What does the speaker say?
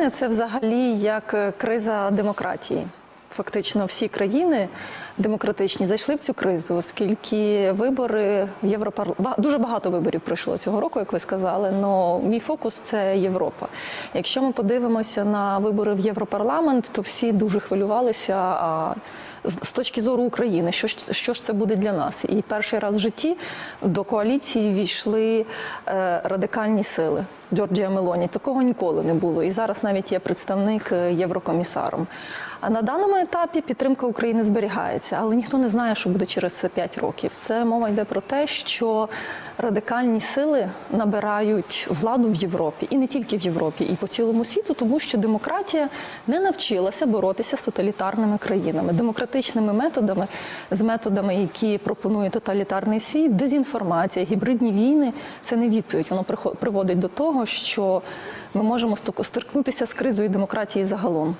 мене це взагалі як е, криза демократії. Фактично, всі країни демократичні зайшли в цю кризу, оскільки вибори в Європарламент дуже багато виборів пройшло цього року, як ви сказали. але мій фокус це Європа. Якщо ми подивимося на вибори в Європарламент, то всі дуже хвилювалися. А з точки зору України, що ж що ж це буде для нас? І перший раз в житті до коаліції війшли е, радикальні сили. Джорджія Мелоні такого ніколи не було. І зараз навіть є представник е, єврокомісаром. А на даному етапі підтримка України зберігається, але ніхто не знає, що буде через 5 років. Це мова йде про те, що радикальні сили набирають владу в Європі і не тільки в Європі, і по цілому світу, тому що демократія не навчилася боротися з тоталітарними країнами, демократичними методами, з методами, які пропонує тоталітарний світ, дезінформація, гібридні війни це не відповідь. Воно приводить до того, що ми можемо стик- стикнутися з кризою демократії загалом.